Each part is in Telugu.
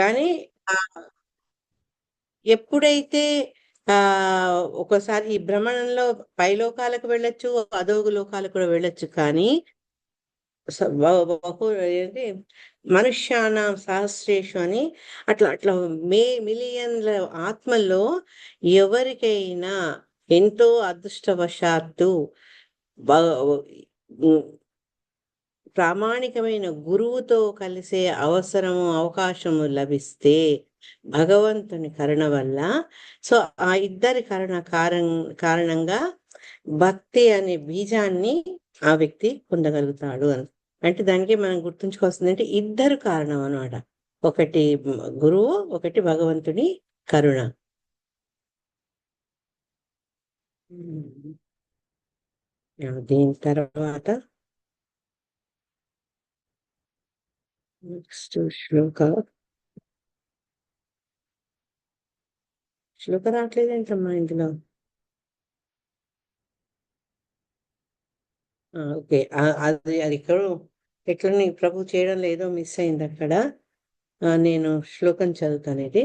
కానీ ఎప్పుడైతే ఆ ఒకసారి ఈ భ్రమణంలో పైలోకాలకు వెళ్ళొచ్చు అధోగు లోకాలకు కూడా వెళ్ళొచ్చు కానీ స- బహు ఏంటి మనుష్యానాం సహస్రేషు అని అట్లా అట్లా మే మిలియన్ల ఆత్మల్లో ఎవరికైనా ఎంతో అదృష్టవశాత్తు ప్రామాణికమైన గురువుతో కలిసే అవసరము అవకాశము లభిస్తే భగవంతుని కరుణ వల్ల. సో ఆ ఇద్దరి కరుణ కారణం కారణంగా భక్తి అనే బీజాన్ని ఆ వ్యక్తి పొందగలుగుతాడు అని. అంటే దానికి మనం గుర్తుంచుకోవాల్సింది అంటే ఇద్దరు కారణం అన్నమాట. ఒకటి గురువు ఒకటి భగవంతుని కరుణ. దీని తర్వాత నెక్స్ట్ శ్లోక శ్లోక రావట్లేదేంటమ్మా ఇందులో ఓకే అది అది ఇక్కడ ఎట్లని ప్రభు చేయడం లేదో మిస్ అయింది అక్కడ. నేను శ్లోకం చదువుతాను ఇది.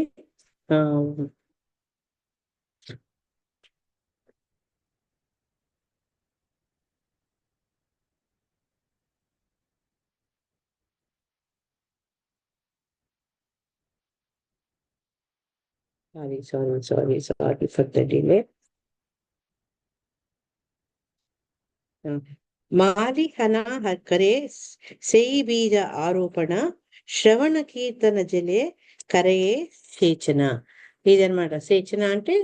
Sorry, sorry sorry, sorry for the delay. Delay మాలిహన కరే సేయి బీజ ఆరోపణ శ్రవణ కీర్తన జలే కరయే సేచన ఇదనమాట సేచన అంటే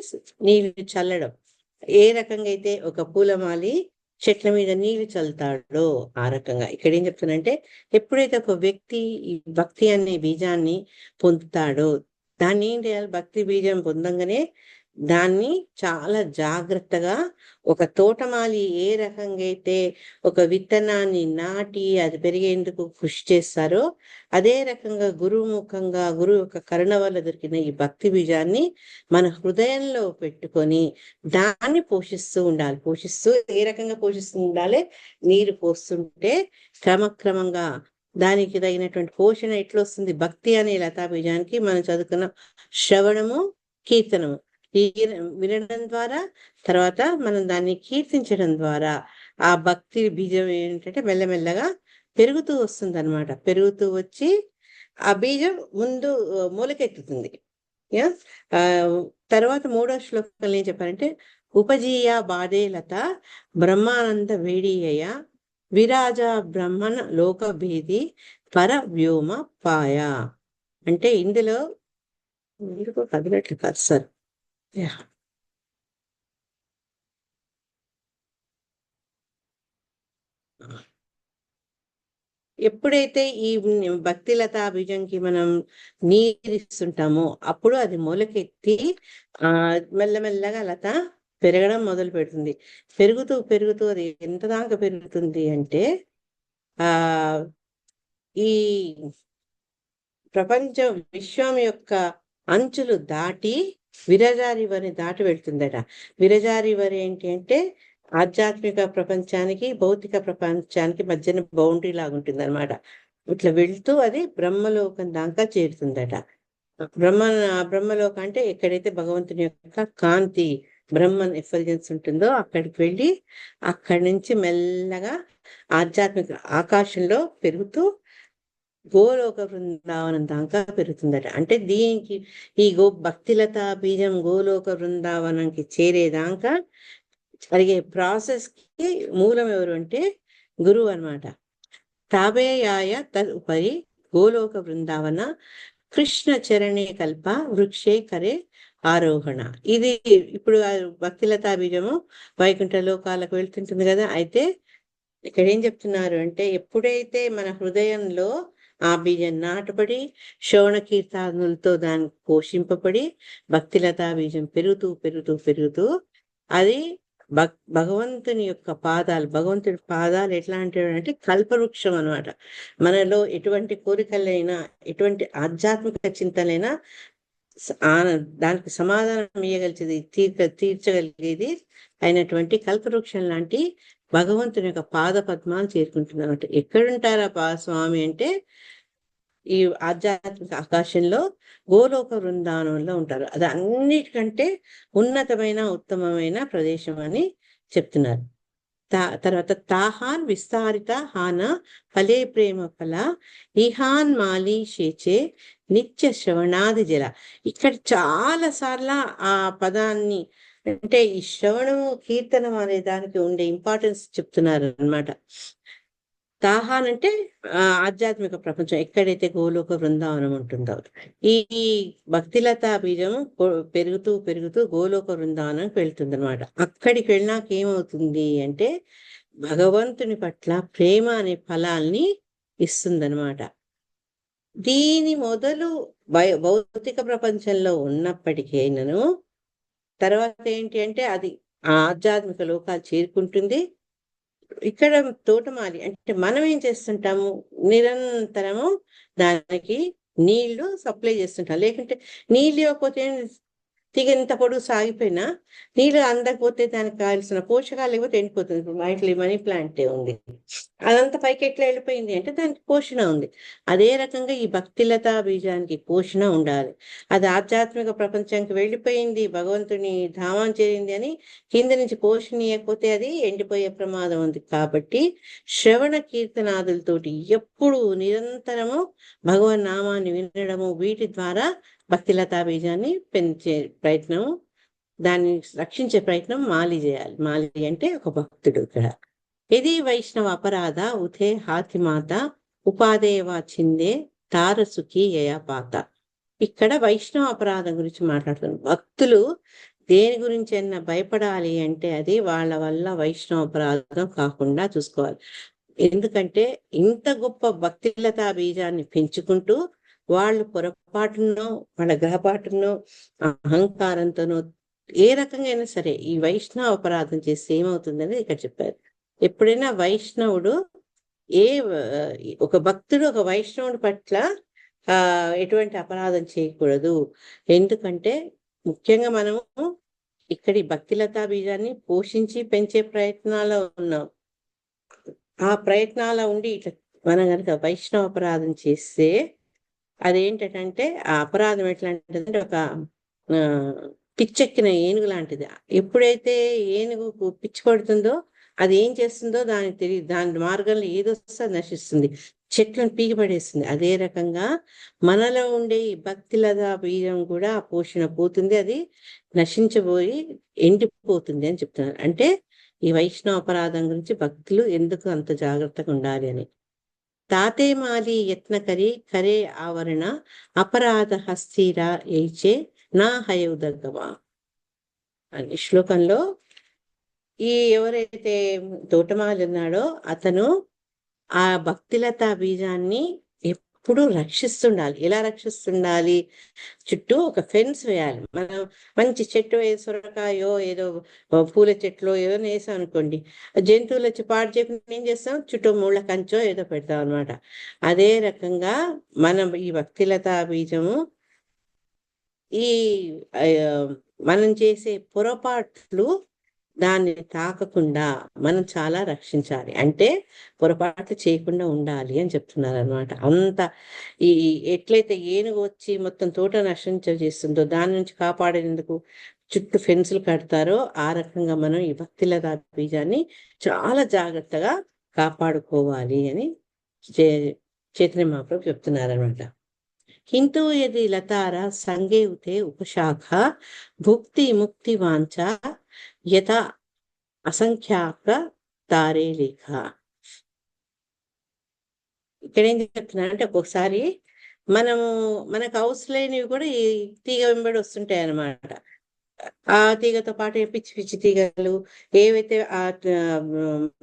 నీళ్ళు చల్లడం ఏ రకంగా అయితే ఒక పూలమాలి చెట్ల మీద నీళ్ళు చల్లుతాడో ఆ రకంగా ఇక్కడ ఏం చెప్తున్నానంటే ఎప్పుడైతే ఒక వ్యక్తి ఈ భక్తి అనే బీజాన్ని పొందుతాడో దాన్ని ఏం చేయాలి భక్తి బీజం పొందంగానే దాన్ని చాలా జాగ్రత్తగా ఒక తోటమాలి ఏ రకంగా అయితే ఒక విత్తనాన్ని నాటి అది పెరిగేందుకు కృషి చేస్తారో అదే రకంగా గురువు ముఖంగా గురువు యొక్క కరుణ వల్ల దొరికిన ఈ భక్తి బీజాన్ని మన హృదయంలో పెట్టుకొని దాన్ని పోషిస్తూ ఉండాలి. పోషిస్తూ ఏ రకంగా పోషిస్తూ ఉండాలి? నీరు పోస్తుంటే క్రమక్రమంగా దానికి తగినటువంటి పోషణ ఎట్లా వస్తుంది భక్తి అనే లతాబీజానికి మనం చదువుకున్న శ్రవణము కీర్తనము. ఈ వినడం ద్వారా తర్వాత మనం దాన్ని కీర్తించడం ద్వారా ఆ భక్తి బీజం ఏంటంటే మెల్లమెల్లగా పెరుగుతూ వస్తుంది అనమాట పెరుగుతూ వచ్చి ఆ బీజం ముందు మూలకెత్తుతుంది. యా? తర్వాత మూడో శ్లోకంలో ఏం చెప్పారంటే ఉపజీయ బాధే లత బ్రహ్మానంద వేడియ విరాజ బ్రహ్మణ లోక భేది పర వ్యోమ పాయ. అంటే ఇందులో ఎందుకో కదిలట్లు కాదు సార్. ఎప్పుడైతే ఈ భక్తి లతా బీజంకి మనం నీరిస్తుంటామో అప్పుడు అది మొలకెత్తి ఆ మెల్లమెల్లగా లత పెరగడం మొదలు పెడుతుంది. పెరుగుతూ పెరుగుతూ అది ఎంత దాకా పెరుగుతుంది అంటే ఆ ఈ ప్రపంచ విశ్వం యొక్క అంచులు దాటి విరజారి వరి దాటి వెళ్తుందట. విరజారి వరి ఏంటి అంటే ఆధ్యాత్మిక ప్రపంచానికి భౌతిక ప్రపంచానికి మధ్యన బౌండరీ లాగా ఉంటుంది అనమాట ఇట్లా వెళ్తూ అది బ్రహ్మలోకం దాకా చేరుతుందట. బ్రహ్మ బ్రహ్మలోకం అంటే ఎక్కడైతే భగవంతుని యొక్క కాంతి బ్రహ్మన్ ఎఫల్జెన్స్ ఉంటుందో అక్కడికి వెళ్ళి అక్కడి నుంచి మెల్లగా ఆధ్యాత్మిక ఆకాశంలో పెరుగుతూ గోలోక బృందావనం దాకా పెరుగుతుందట. అంటే దీనికి ఈ గో భక్తిలత బీజం గోలోక బృందావనంకి చేరేదాకా జరిగే ప్రాసెస్కి మూలం ఎవరు అంటే గురువు అన్నమాట. తాబేయాయ తదుపరి గోలోక బృందావన కృష్ణ చరణే కల్ప వృక్షే కరే ఆరోహణ. ఇది ఇప్పుడు భక్తిలతా బీజము వైకుంఠ లోకాలకు వెళ్తుంటుంది కదా. అయితే ఇక్కడ ఏం చెప్తున్నారు అంటే ఎప్పుడైతే మన హృదయంలో ఆ బీజం నాటబడి శ్రవణ కీర్తనలతో దాన్ని పోషింపబడి భక్తిలతా బీజం పెరుగుతూ పెరుగుతూ పెరుగుతూ అది భక్ భగవంతుని యొక్క పాదాలు భగవంతుడి పాదాలు ఎట్లా అంటే కల్పవృక్షం అన్నమాట. మనలో ఎటువంటి కోరికలైనా ఎటువంటి ఆధ్యాత్మిక చింతనైనా దానికి సమాధానం ఇవ్వగలిగేది తీర్చ తీర్చగలిగేది అయినటువంటి కల్పవృక్షం లాంటి భగవంతుని యొక్క పాద పద్మాలు చేరుకుంటున్నారు ఎక్కడుంటారా పా స్వామి అంటే ఈ ఆధ్యాత్మిక ఆకాశంలో గోలోక బృందావనంలో ఉంటారు. అది అన్నిటికంటే ఉన్నతమైన ఉత్తమమైన ప్రదేశం అని చెప్తున్నారు. తా తర్వాత తాహాన్ విస్తారిత హాన ఫలే ప్రేమ ఫల ఇహాన్ మాలి షేచే నిత్య శ్రవణాది జల. ఇక్కడ చాలా సార్లు ఆ పదాన్ని అంటే ఈ శ్రవణము కీర్తనం అనే దానికి ఉండే ఇంపార్టెన్స్ చెప్తున్నారు అనమాట తాహాన్ అంటే ఆధ్యాత్మిక ప్రపంచం ఎక్కడైతే గోలోక బృందావనం ఉంటుందో ఈ భక్తిలత బీజం పెరుగుతూ పెరుగుతూ గోలోక బృందావనంకి వెళ్తుంది అనమాట అక్కడికి వెళ్ళినాక ఏమవుతుంది అంటే భగవంతుని పట్ల ప్రేమ అనే ఫలాల్ని ఇస్తుందన్నమాట. దీని మొదలు భౌతిక ప్రపంచంలో ఉన్నప్పటికైనాను తర్వాత ఏంటి అంటే అది ఆధ్యాత్మిక లోకాలు చేరుకుంటుంది. ఇక్కడ తోటమాలి. అంటే మనం ఏం చేస్తుంటాము? నిరంతరము దానికి నీళ్ళు సప్లై చేస్తుంటాం. లేకుంటే నీళ్ళు ఇవ్వకపోతే తీగ పొడుగు సాగిపోయినా నీళ్ళు అందకపోతే దానికి కావాల్సిన పోషకాలు లేకపోతే ఎండిపోతుంది. ఇప్పుడు మా ఇంట్లో మనీ ప్లాంటే ఉంది. అదంతా పైకి ఎట్లా వెళ్ళిపోయింది అంటే దానికి పోషణ ఉంది. అదే రకంగా ఈ భక్తిలత బీజానికి పోషణ ఉండాలి. అది ఆధ్యాత్మిక ప్రపంచానికి వెళ్ళిపోయింది భగవంతుని ధామం చేరింది అని కింద నుంచి పోషణీయకపోతే అది ఎండిపోయే ప్రమాదం ఉంది. కాబట్టి శ్రవణ కీర్తనాదులతోటి ఎప్పుడు నిరంతరము భగవన్ నామాన్ని వినడము వీటి ద్వారా భక్తిలతా బీజాన్ని పెంచే ప్రయత్నం దాన్ని రక్షించే ప్రయత్నం మాలి చేయాలి. మాలి అంటే ఒక భక్తుడు ఇక్కడ. ఇది వైష్ణవ అపరాధ ఉథే హాతిమాత ఉపాదేవా చిందే తారసుకి యయాపాత ఇక్కడ వైష్ణవ అపరాధం గురించి మాట్లాడుతున్నాం భక్తులు దేని గురించి అయినా భయపడాలి అంటే అది వాళ్ళ వల్ల వైష్ణవ అపరాధం కాకుండా చూసుకోవాలి. ఎందుకంటే ఇంత గొప్ప భక్తిలతా బీజాన్ని పెంచుకుంటూ వాళ్ళు పొరపాటునో వాళ్ళ గ్రహపాటునో అహంకారంతోనో ఏ రకంగా అయినా సరే ఈ వైష్ణవ అపరాధం చేస్తే ఏమవుతుందని ఇక్కడ చెప్పారు. ఎప్పుడైనా వైష్ణవుడు ఏ ఒక భక్తుడు ఒక వైష్ణవుడి పట్ల ఆ ఎటువంటి అపరాధం చేయకూడదు. ఎందుకంటే ముఖ్యంగా మనము ఇక్కడి భక్తిలతా బీజాన్ని పోషించి పెంచే ప్రయత్నాల్లో ఉన్నాం. ఆ ప్రయత్నాల ఉండి ఇట్లా మనం కనుక వైష్ణవ అపరాధం చేస్తే అదేంటంటే ఆ అపరాధం ఎట్లాంటిదంటే ఒక పిచ్చెక్కిన ఏనుగు లాంటిది. ఎప్పుడైతే ఏనుగు పిచ్చి పడుతుందో అది ఏం చేస్తుందో దానికి తెలియదు దాని మార్గంలో ఏదొస్తే నశిస్తుంది. చెట్లను పీకిపడేస్తుంది. అదే రకంగా మనలో ఉండే ఈ భక్తిలద బీజం కూడా పోషణ పోతుంది. అది నశించబోయి ఎండిపోతుంది అని చెప్తున్నారు. అంటే ఈ వైష్ణవ అపరాధం గురించి భక్తులు ఎందుకు అంత జాగ్రత్తగా ఉండాలి అని? తాతే మాలి యత్నకరి కరే ఆవరణ అపరాధ హస్తీరా ఏచే నా హయౌదగమా అని శ్లోకంలో ఈ ఎవరైతే తోటమాలి ఉన్నాడో అతను ఆ భక్తిలత బీజాన్ని ఎప్పుడు రక్షిస్తుండాలి. ఎలా రక్షిస్తుండాలి? చుట్టూ ఒక ఫెన్స్ వేయాలి. మనం మంచి చెట్టు సొరకాయో ఏదో పూల చెట్లు ఏదో వేసాం అనుకోండి. జంతువులు వచ్చి పాడు చేయకుండా ఏం చేస్తాం? చుట్టూ మూళ్ళ కంచో ఏదో పెడతాం అనమాట అదే రకంగా మనం ఈ భక్తిలత బీజము ఈ మనం చేసే పొరపాట్లు దాన్ని తాకకుండా మనం చాలా రక్షించాలి. అంటే పొరపాట్లు చేయకుండా ఉండాలి అని చెప్తున్నారు అనమాట అంత ఈ ఎట్లయితే ఏనుగు వచ్చి మొత్తం తోట నశించ చేస్తుందో దాని నుంచి కాపాడేందుకు చుట్టూ ఫెన్సులు కడతారో ఆ రకంగా మనం ఈ భక్తిల బీజాన్ని చాలా జాగ్రత్తగా కాపాడుకోవాలి అని చే చైతన్య మహాప్రభు చెప్తున్నారనమాట కింటూ యది లతార సంగే ఉతే ఉపశాఖ భుక్తి ముక్తి వాంఛ యథా అసంఖ్యాక తారే లేఖ ఇక్కడ ఏం చెప్తున్నా అంటే ఒక్కొక్కసారి మనము మనకు అవసరమైనవి కూడా ఈ తీగ వెంబడి వస్తుంటాయి అన్నమాట. ఆ తీగతో పాటు పిచ్చి పిచ్చి తీగలు ఏవైతే ఆ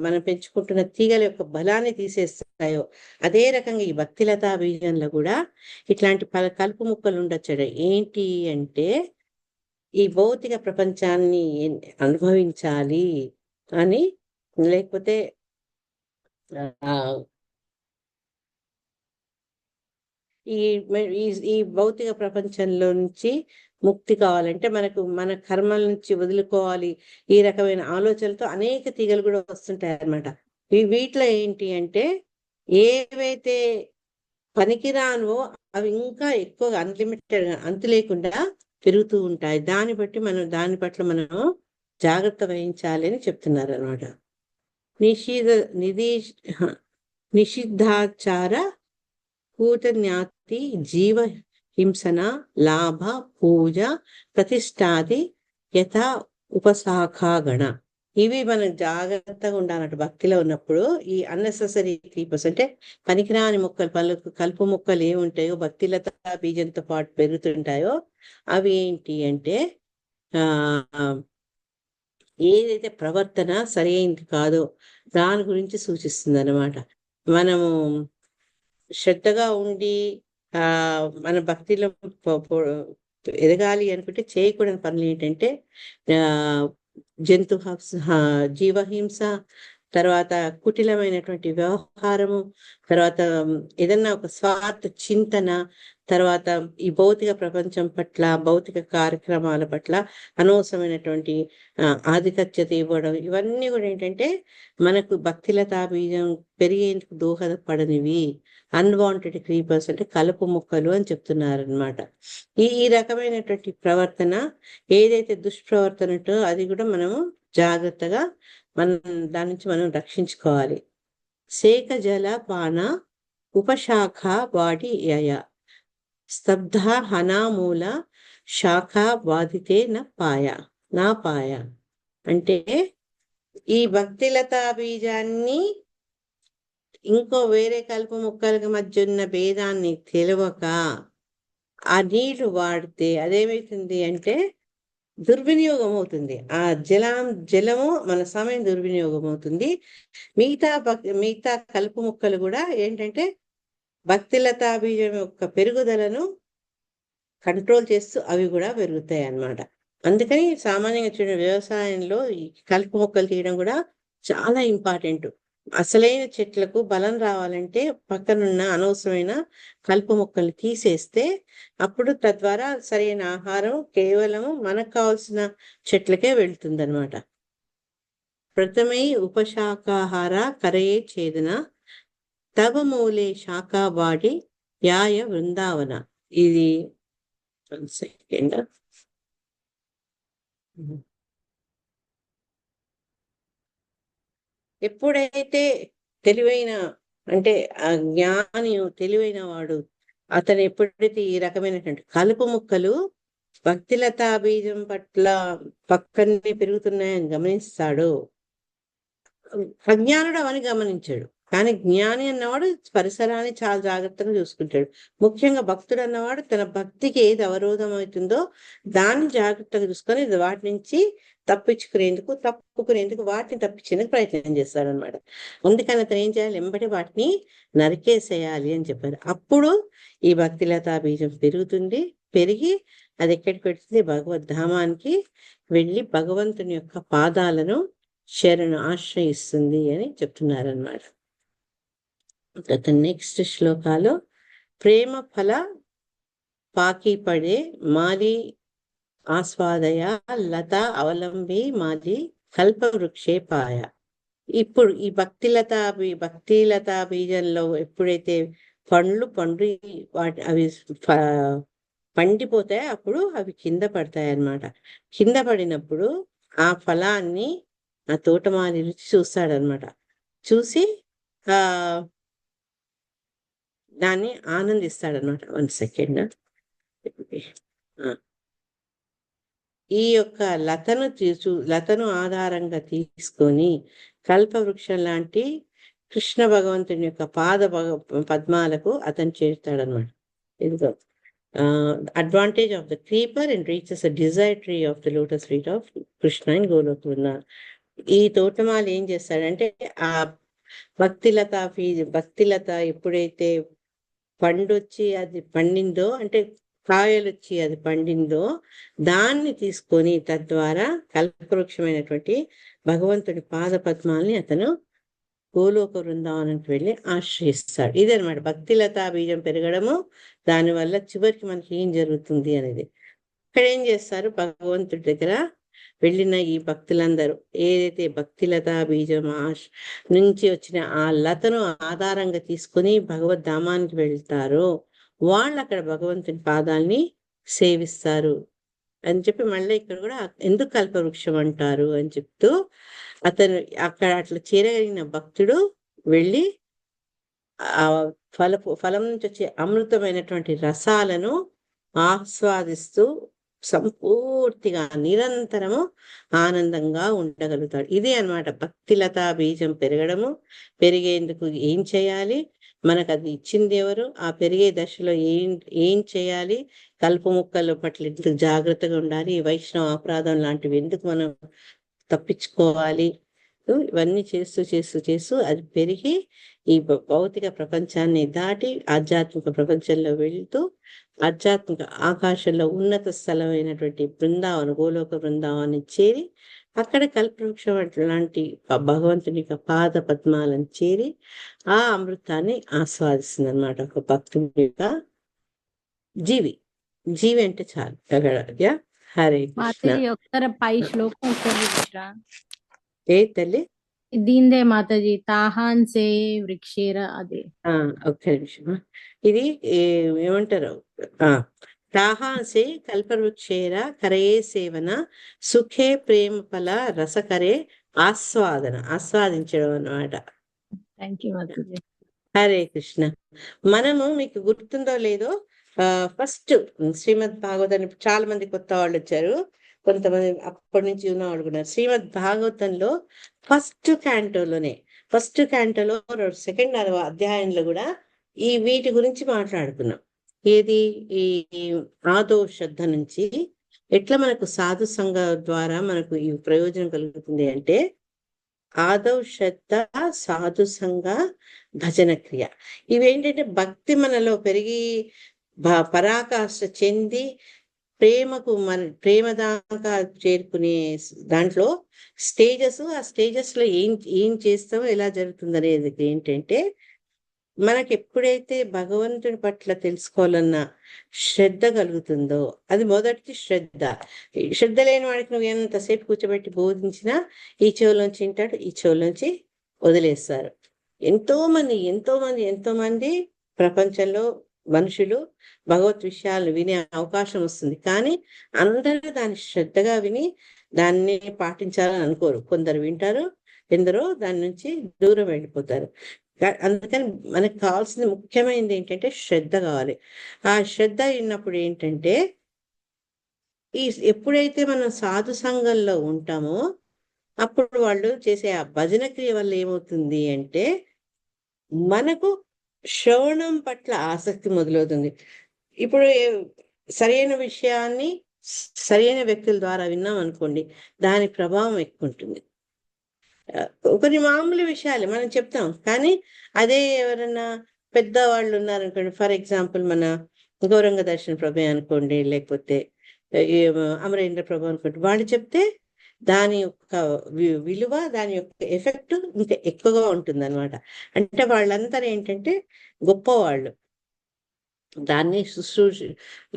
మనం పెంచుకుంటున్న తీగల యొక్క బలాన్ని తీసేస్తాయో అదే రకంగా ఈ భక్తిలతా బీజంలో కూడా ఇట్లాంటి పల కలుపు ముక్కలు ఉండొచ్చు ఏంటి అంటే ఈ భౌతిక ప్రపంచాన్ని అనుభవించాలి అని లేకపోతే ఈ ఈ భౌతిక ప్రపంచంలో నుంచి ముక్తి కావాలంటే మనకు మన కర్మల నుంచి వదులుకోవాలి. ఈ రకమైన ఆలోచనలతో అనేక తీగలు కూడా వస్తుంటాయి అనమాట వీటిలో ఏంటి అంటే ఏవైతే పనికిరానువో అవి ఇంకా ఎక్కువగా అన్లిమిటెడ్ అంతు లేకుండా పెరుగుతూ ఉంటాయి. దాన్ని బట్టి మనం దాని పట్ల మనం జాగ్రత్త వహించాలి అని చెప్తున్నారు అనమాట నిషిధ నిధి నిషిద్ధాచార కూతజ్ఞాతి జీవ హింసన లాభ పూజ ప్రతిష్టాది యథా ఉపశాఖాగణ. ఇవి మనం జాగ్రత్తగా ఉండాలన్నట్టు భక్తిలో ఉన్నప్పుడు ఈ అన్నెసెసరీ క్రీపర్స్ అంటే పనికిరాని మొక్కలు పలుకు కలుపు మొక్కలు ఏముంటాయో భక్తిలత బీజంతో పాటు పెరుగుతుంటాయో అవి ఏంటి అంటే ఆ ఏదైతే ప్రవర్తన సరైనది కాదో దాని గురించి సూచిస్తుంది అనమాట మనము శ్రద్ధగా ఉండి ఆ మన భక్తిలో ఎదగాలి అనుకుంటే చేయకూడని పనులు ఏంటంటే ఆ జంతు జీవహింస తర్వాత కుటిలమైనటువంటి వ్యవహారము తర్వాత ఏదన్నా ఒక స్వార్థ చింతన తర్వాత ఈ భౌతిక ప్రపంచం పట్ల భౌతిక కార్యక్రమాల పట్ల అనవసరమైనటువంటి ఆధిపత్యత ఇవ్వడం ఇవన్నీ కూడా ఏంటంటే మనకు భక్తిలతా బీజం పెరిగేందుకు దోహదపడనివి. అన్వాంటెడ్ క్రీపర్స్ అంటే కలుపు మొక్కలు అని చెప్తున్నారు అనమాట ఈ ఈ రకమైనటువంటి ప్రవర్తన ఏదైతే దుష్ప్రవర్తన అది కూడా మనము జాగ్రత్తగా మనం దాని నుంచి మనం రక్షించుకోవాలి. శేఖ జల పాన ఉపశాఖ వాడి యయ. స్తబ్ధ హనామూల శాఖ బాధితే నా పాయ నా పాయ. అంటే ఈ భక్తిలతా బీజాన్ని ఇంకో వేరే కలుపు మొక్కల మధ్య ఉన్న భేదాన్ని తెలియక ఆ నీళ్ళు వాడితే అదేమవుతుంది అంటే దుర్వినియోగం అవుతుంది ఆ జలం జలము మన సమయం దుర్వినియోగం అవుతుంది మిగతా మిగతా కలుపు ముక్కలు కూడా ఏంటంటే భక్తిలతా బీజం యొక్క పెరుగుదలను కంట్రోల్ చేస్తూ అవి కూడా పెరుగుతాయి అన్నమాట. అందుకని సామాన్యంగా చూడండి వ్యవసాయంలో ఈ కలుపు మొక్కలు తీయడం కూడా చాలా ఇంపార్టెంట్. అసలైన చెట్లకు బలం రావాలంటే పక్కనున్న అనవసరమైన కలుపు మొక్కలు తీసేస్తే అప్పుడు తద్వారా సరైన ఆహారం కేవలం మనకు కావాల్సిన చెట్లకే వెళ్తుందనమాట ప్రథమై ఉపశాఖాహార కరయే చేదన తవ మూలే శాఖాబాడి యాయ వృందావన. ఇది సెకండ్. ఎప్పుడైతే తెలివైన అంటే ఆ జ్ఞాని తెలివైన వాడు అతను ఎప్పుడైతే ఈ రకమైనటువంటి కలుపు ముక్కలు భక్తిలతా బీజం పట్ల పక్కనే పెరుగుతున్నాయని గమనిస్తాడు ప్రజ్ఞానుడు అవని గమనించాడు. కానీ జ్ఞాని అన్నవాడు పరిసరాన్ని చాలా జాగ్రత్తగా చూసుకుంటాడు. ముఖ్యంగా భక్తుడు అన్నవాడు తన భక్తికి ఏది అవరోధం అవుతుందో దాన్ని జాగ్రత్తగా చూసుకొని వాటి నుంచి తప్పించుకునేందుకు తప్పుకునేందుకు వాటిని తప్పించేందుకు ప్రయత్నం చేస్తాడు అనమాట అందుకని అతను ఏం చేయాలి? వెంబడి వాటిని నరికేసేయాలి అని చెప్పారు. అప్పుడు ఈ భక్తిలతా బీజం పెరుగుతుంది. పెరిగి అది ఎక్కడికి పెడుతుంది? భగవద్ధామానికి వెళ్ళి భగవంతుని యొక్క పాదాలను శరణు ఆశ్రయిస్తుంది అని చెప్తున్నారనమాట గత నెక్స్ట్ శ్లోకాలు. ప్రేమ ఫల పాకి పడే మాలి ఆస్వాదయ లత అవలంబి మాది కల్పవృక్షే పాయ ఇప్పుడు ఈ భక్తిలత భక్తిలత బీజంలో ఎప్పుడైతే పండ్లు పండు వాటి అవి పండిపోతాయి అప్పుడు అవి కింద పడతాయి అన్నమాట కింద పడినప్పుడు ఆ ఫలాన్ని ఆ తోటమాలి రుచి చూస్తాడనమాట చూసి ఆ దాన్ని ఆనందిస్తాడనమాట వన్ సెకండ్. ఈ యొక్క లతను తీసు లతను ఆధారంగా తీసుకొని కల్పవృక్షం లాంటి కృష్ణ భగవంతుని యొక్క పాద పద్మాలకు అతను చేస్తాడనమాట ఇదిగో advantage of the creeper and reaches a desire tree of the lotus feet of Krishna అని గోలోకున్న ఈ తోటమాలు ఏం చేస్తాడంటే ఆ భక్తిలత భక్తిలత ఎప్పుడైతే పండొచ్చి అది పండిందో అంటే కాయలు వచ్చి అది పండిందో దాన్ని తీసుకొని తద్వారా కల్పవృక్షమైనటువంటి భగవంతుడి పాద పద్మాల్ని అతను గోలోక బృందావనానికి వెళ్ళి ఆశ్రయిస్తాడు. ఇదనమాట భక్తిలతా బీజం పెరగడము దానివల్ల చివరికి మనకి ఏం జరుగుతుంది అనేది. ఇక్కడ ఏం చేస్తారు? భగవంతుడి దగ్గర వెళ్ళిన ఈ భక్తులందరూ ఏదైతే భక్తిలత బీజం ఆశ నుంచి వచ్చిన ఆ లతను ఆధారంగా తీసుకుని భగవద్ధామానికి వెళ్తారో వాళ్ళు అక్కడ భగవంతుని పాదాల్ని సేవిస్తారు అని చెప్పి మళ్ళీ ఇక్కడ కూడా ఎందుకు కల్పవృక్షం అంటారు అని చెప్తూ అతను అక్కడ అట్లా చేరగలిగిన భక్తుడు వెళ్ళి ఆ ఫలపు ఫలం నుంచి వచ్చే అమృతమైనటువంటి రసాలను ఆస్వాదిస్తూ సంపూర్తిగా నిరంతరము ఆనందంగా ఉండగలుగుతాడు. ఇదే అన్నమాట భక్తిలతా బీజం పెరగడము. పెరిగేందుకు ఏం చేయాలి? మనకు అది ఇచ్చింది ఎవరు? ఆ పెరిగే దశలో ఏం ఏం చేయాలి? కలుపు ముక్కలు పట్ల ఎందుకు జాగ్రత్తగా ఉండాలి? ఈ వైష్ణవ అపరాధం లాంటివి ఎందుకు మనం తప్పించుకోవాలి? ఇవన్నీ చేస్తూ చేస్తూ చేస్తూ అది పెరిగి ఈ భౌతిక ప్రపంచాన్ని దాటి ఆధ్యాత్మిక ప్రపంచంలో వెళ్తూ ఆధ్యాత్మిక ఆకాశంలో ఉన్నత స్థలమైనటువంటి బృందావనం గోలోక బృందావనం చేరి అక్కడ కల్పవృక్షం లాంటి భగవంతుని యొక్క పాద పద్మాలను చేరి ఆ అమృతాన్ని ఆస్వాదిస్తుంది అనమాట ఒక భక్తుడి యొక్క జీవి. జీవి అంటే చాలు. అక్కడ? హరే పై శ్లోకం ఏ తల్లి? దీందే మాతాజీ తాహాన్ సే వృక్షేర అదే. ఒక్క నిమిషం. ఇది ఏమంటారు? తాహాసే కల్పవృక్షేర కరయే సేవన సుఖే ప్రేమ ఫల రసకరే ఆస్వాదన ఆస్వాదించడం మాతాజీ హరే కృష్ణ మనము మీకు గుర్తుందో లేదో ఫస్ట్ శ్రీమద్ భాగవతాన్ని చాలా మంది కొత్త వాళ్ళు వచ్చారు కొంతమంది అప్పటి నుంచి ఉన్న వాళ్ళు కూడా ఉన్నారు. శ్రీమద్ భాగవతంలో ఫస్ట్ క్యాంటోలోనే ఫస్ట్ క్యాంటోలో సెకండ్ అధ్యాయంలో కూడా ఈ వీటి గురించి మాట్లాడుకున్నాం ఏది? ఈ ఆదో శ్రద్ధ నుంచి ఎట్లా మనకు సాధు సంఘ ద్వారా మనకు ఈ ప్రయోజనం కలుగుతుంది అంటే ఆదౌ శ్రద్ధ సాధు సంఘ భజన క్రియ. ఇవేంటంటే భక్తి మనలో పెరిగి పరాకాష్ట చెంది ప్రేమకు మన ప్రేమ దాకా చేరుకునే దాంట్లో స్టేజెస్ ఆ స్టేజెస్లో ఏం ఏం చేస్తామో ఎలా జరుగుతుంది అనేది ఏంటంటే మనకి ఎప్పుడైతే భగవంతుని పట్ల తెలుసుకోవాలన్న శ్రద్ధ కలుగుతుందో అది మొదటిది శ్రద్ధ. శ్రద్ధ లేని వాడికి నువ్వు ఎంతసేపు కూర్చోబెట్టి బోధించినా ఈ చెవులోంచి వింటాడు ఈ చెవులోంచి వదిలేస్తారు. ఎంతో మంది ఎంతో మంది ఎంతో మంది ప్రపంచంలో మనుషులు భగవత్ విషయాలను వినే అవకాశం వస్తుంది. కానీ అందరూ దాన్ని శ్రద్ధగా విని దాన్ని పాటించాలని అనుకోరు. కొందరు వింటారు ఎందరో దాని నుంచి దూరం వెళ్ళిపోతారు. అందుకని మనకు కావాల్సింది ముఖ్యమైనది ఏంటంటే శ్రద్ధ కావాలి. ఆ శ్రద్ధ ఉన్నప్పుడు ఏంటంటే ఈ ఎప్పుడైతే మనం సాధు సంఘంలో ఉంటామో అప్పుడు వాళ్ళు చేసే ఆ భజన క్రియ వల్ల ఏమవుతుంది అంటే మనకు శ్రవణం పట్ల ఆసక్తి మొదలవుతుంది. ఇప్పుడు సరైన విషయాన్ని సరైన వ్యక్తుల ద్వారా విన్నాం అనుకోండి దాని ప్రభావం ఎక్కువ ఉంటుంది. కొన్ని మామూలు విషయాలు మనం చెప్తాం. కానీ అదే ఎవరన్నా పెద్దవాళ్ళు ఉన్నారనుకోండి ఫర్ ఎగ్జాంపుల్ మన గౌరంగ దర్శన ప్రభు అనుకోండి లేకపోతే అమరేంద్ర ప్రభు అనుకోండి వాళ్ళు చెప్తే దాని యొక్క విలువ దాని యొక్క ఎఫెక్ట్ ఇంకా ఎక్కువగా ఉంటుంది అనమాట అంటే వాళ్ళందరూ ఏంటంటే గొప్పవాళ్ళు. దాన్ని శుశ్రూష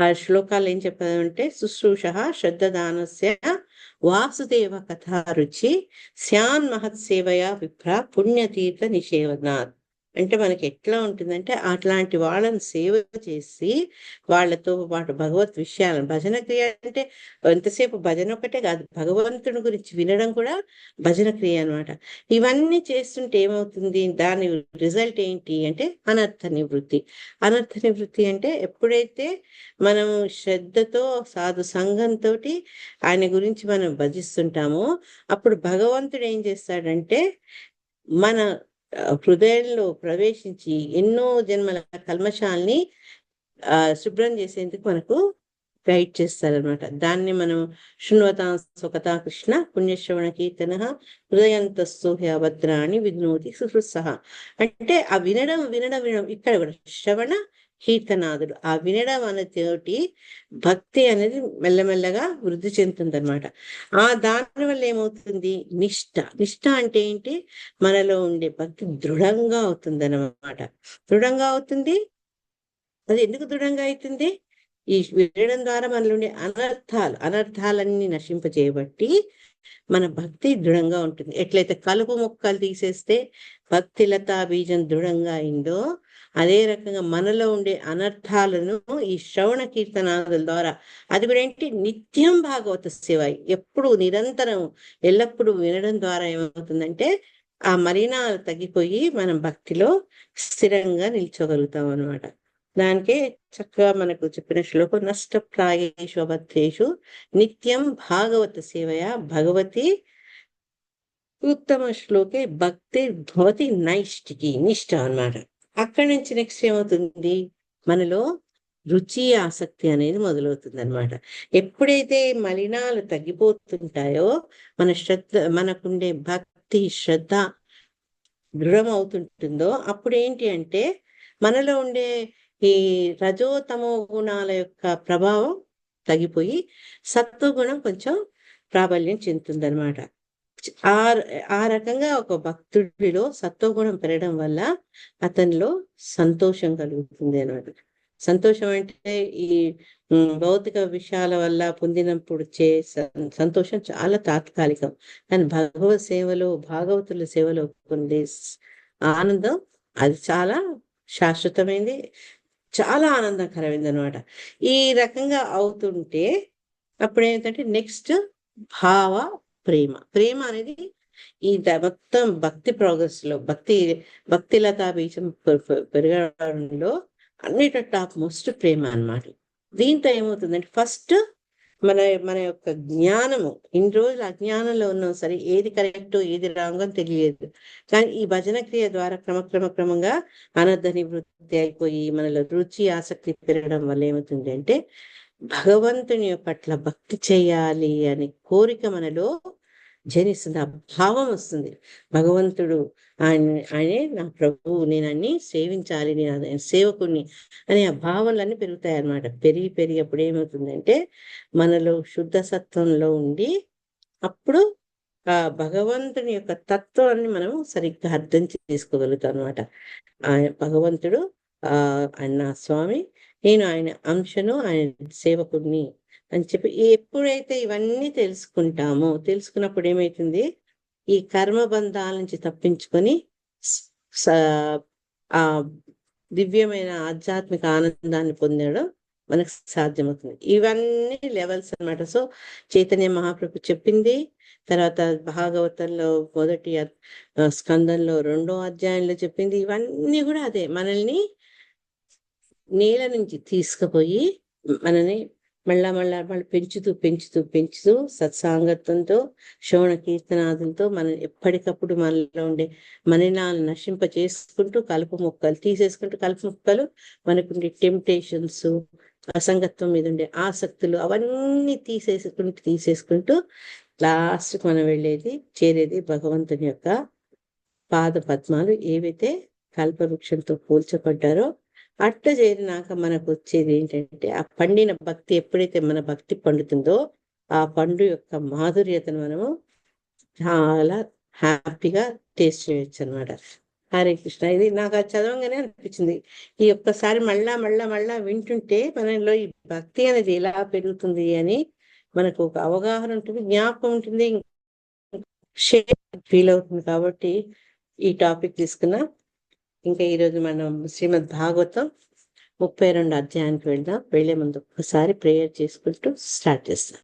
ఆ శ్లోకాలు ఏం చెప్పారంటే శుశ్రూష శ్రద్ధదానస్య వాసుదేవ కథా రుచి స్యాన్ మహత్సేవయా విప్ర పుణ్యతీర్థ నిషేవనాథ్ అంటే మనకి ఎట్లా ఉంటుందంటే అట్లాంటి వాళ్ళని సేవ చేసి వాళ్ళతో పాటు భగవత్ విషయాలను భజన క్రియ అంటే ఎంతసేపు భజన ఒకటే కాదు భగవంతుని గురించి వినడం కూడా భజన క్రియ అన్నమాట. ఇవన్నీ చేస్తుంటే ఏమవుతుంది? దాని రిజల్ట్ ఏంటి అంటే అనర్థ నివృత్తి. అనర్థ నివృత్తి అంటే ఎప్పుడైతే మనం శ్రద్ధతో సాధు సంఘంతో ఆయన గురించి మనం భజిస్తుంటామో అప్పుడు భగవంతుడు ఏం చేస్తాడంటే మన హృదయంలో ప్రవేశించి ఎన్నో జన్మల కల్మషాల్ని ఆ శుభ్రం చేసేందుకు మనకు గైడ్ చేస్తారనమాట దాన్ని మనం శృణ్వతా సుఖతా కృష్ణ పుణ్యశ్రవణ కీర్తన హృదయంతస్తు భద్రాన్ని వినోది సుహృత్సహ. అంటే ఆ వినడం వినడం వినడం ఇక్కడ కూడా. శ్రవణ కీర్తనాదుడు ఆ వినడం అనేతోటి భక్తి అనేది మెల్లమెల్లగా వృద్ధి చెందుతుంది అనమాట ఆ దాని వల్ల ఏమవుతుంది? నిష్ట. నిష్ట అంటే ఏంటి? మనలో ఉండే భక్తి దృఢంగా అవుతుంది అన్నమాట దృఢంగా అవుతుంది? అది ఎందుకు దృఢంగా అవుతుంది? ఈ వినడం ద్వారా మనలో ఉండే అనర్థాలు అనర్థాలన్నీ నశింపజేయబట్టి మన భక్తి దృఢంగా ఉంటుంది. ఎట్లయితే కలుపు మొక్కలు తీసేస్తే భక్తి లతా బీజం దృఢంగా అయిందో అదే రకంగా మనలో ఉండే అనర్థాలను ఈ శ్రవణ కీర్తనాదుల ద్వారా అది కూడా ఏంటి? నిత్యం భాగవత సేవ. ఎప్పుడు నిరంతరం ఎల్లప్పుడూ వినడం ద్వారా ఏమవుతుందంటే ఆ మలినాలు తగ్గిపోయి మనం భక్తిలో స్థిరంగా నిల్చోగలుగుతాం అనమాట దానికే చక్కగా మనకు చెప్పిన శ్లోకం నష్టప్రాయేషు అబద్ధేషు నిత్యం భాగవత సేవయ భగవతి ఉత్తమ శ్లోకే భక్తి భవతి నైష్టికి నిష్ట అన్నమాట. అక్కడి నుంచి నెక్స్ట్ ఏమవుతుంది? మనలో రుచి ఆసక్తి అనేది మొదలవుతుంది అనమాట ఎప్పుడైతే మలినాలు తగ్గిపోతుంటాయో మన శ్రద్ధ మనకుండే భక్తి శ్రద్ధ దృఢం అవుతుంటుందో అప్పుడు ఏంటి అంటే మనలో ఉండే ఈ రజోతమో గుణాల యొక్క ప్రభావం తగ్గిపోయి సత్వగుణం కొంచెం ప్రాబల్యం చెందుతుంది అనమాట ఆ ఆ రకంగా ఒక భక్తుడిలో సత్వగుణం పెరగడం వల్ల అతనిలో సంతోషం కలుగుతుంది అనమాట సంతోషం అంటే ఈ భౌతిక విషయాల వల్ల పొందినప్పుడు చే సంతోషం చాలా తాత్కాలికం. కానీ భగవత్ సేవలో భాగవతుల సేవలో పొందే ఆనందం అది చాలా శాశ్వతమైంది చాలా ఆనందకరమైంది అనమాట ఈ రకంగా అవుతుంటే అప్పుడు ఏంటంటే నెక్స్ట్ భావ ప్రేమ. ప్రేమ అనేది ఈ మొత్తం భక్తి ప్రోగ్రెస్లో భక్తి భక్తి లతా బీజం పెరగడంలో అన్నిట టాప్ మోస్ట్ ప్రేమ అన్నమాట. దీంతో ఏమవుతుందంటే ఫస్ట్ మన మన యొక్క జ్ఞానము ఇన్ని రోజులు అజ్ఞానంలో ఉన్నాం సరే ఏది కరెక్ట్ ఏది రాంగ్ అని తెలియదు. కానీ ఈ భజన క్రియ ద్వారా క్రమక్రమ క్రమంగా అనర్థ నివృత్తి అయిపోయి మనలో రుచి ఆసక్తి పెరగడం వల్ల ఏమవుతుంది అంటే భగవంతుని పట్ల భక్తి చేయాలి అనే కోరిక మనలో జనిస్తుంది. ఆ భావం వస్తుంది. భగవంతుడు ఆయన ఆయనే నా ప్రభువు నేను అన్ని సేవించాలి నేను ఆయన సేవకుని అనే ఆ భావనలన్నీ పెరుగుతాయి అన్నమాట పెరిగి పెరిగి అప్పుడు ఏమవుతుందంటే మనలో శుద్ధ సత్వంలో ఉండి అప్పుడు ఆ భగవంతుని యొక్క తత్వాన్ని మనం సరిగ్గా అర్థం చేసుకోగలుగుతాం అనమాట ఆయన భగవంతుడు ఆ ఆయన నా స్వామి నేను ఆయన అంశను ఆయన సేవకుడిని అని చెప్పి ఎప్పుడైతే ఇవన్నీ తెలుసుకుంటామో తెలుసుకున్నప్పుడు ఏమైతుంది? ఈ కర్మబంధాల నుంచి తప్పించుకొని ఆ దివ్యమైన ఆధ్యాత్మిక ఆనందాన్ని పొందడం మనకు సాధ్యమవుతుంది. ఇవన్నీ లెవెల్స్ అన్నమాట. సో చైతన్య మహాప్రభు చెప్పింది. తర్వాత భాగవతంలో మొదటి స్కందంలో రెండో అధ్యాయంలో చెప్పింది. ఇవన్నీ కూడా అదే. మనల్ని నేల నుంచి తీసుకుపోయి మనని మళ్ళా మళ్ళా మళ్ళీ పెంచుతూ పెంచుతూ పెంచుతూ సత్సాంగత్వంతో శ్రవణ కీర్తనాదులతో మనం ఎప్పటికప్పుడు మనలో ఉండే మలినాలను నశింప చేసుకుంటూ కలుపు మొక్కలు తీసేసుకుంటూ కలుపు మొక్కలు మనకుండే టెంప్టేషన్స్ అసంగత్వం మీద ఉండే ఆసక్తులు అవన్నీ తీసేసుకుంటూ తీసేసుకుంటూ లాస్ట్కి మనం వెళ్ళేది చేరేది భగవంతుని యొక్క పాద పద్మాలు ఏవైతే కల్పవృక్షంతో పోల్చబడ్డారో అట్ట చేరినాక మనకు వచ్చేది ఏంటంటే ఆ పండిన భక్తి ఎప్పుడైతే మన భక్తి పండుతుందో ఆ పండు యొక్క మాధుర్యతను మనము చాలా హ్యాపీగా టేస్ట్ చేయొచ్చు అనమాట హరే కృష్ణ. ఇది నాకు అది చదవంగానే అనిపించింది. ఈ ఒక్కసారి మళ్ళా మళ్ళా మళ్ళా వింటుంటే మనలో ఈ భక్తి అనేది ఎలా పెరుగుతుంది అని మనకు ఒక అవగాహన ఉంటుంది జ్ఞాపకం ఉంటుంది ఫీల్ అవుతుంది కాబట్టి ఈ టాపిక్ తీసుకున్నా ఇంకా ఈరోజు మనం శ్రీమద్ భాగవతం ముప్పై రెండు అధ్యాయానికి వెళ్దాం. వెళ్ళే ముందు ఒకసారి ప్రేయర్ చేసుకుంటూ స్టార్ట్ చేస్తాం.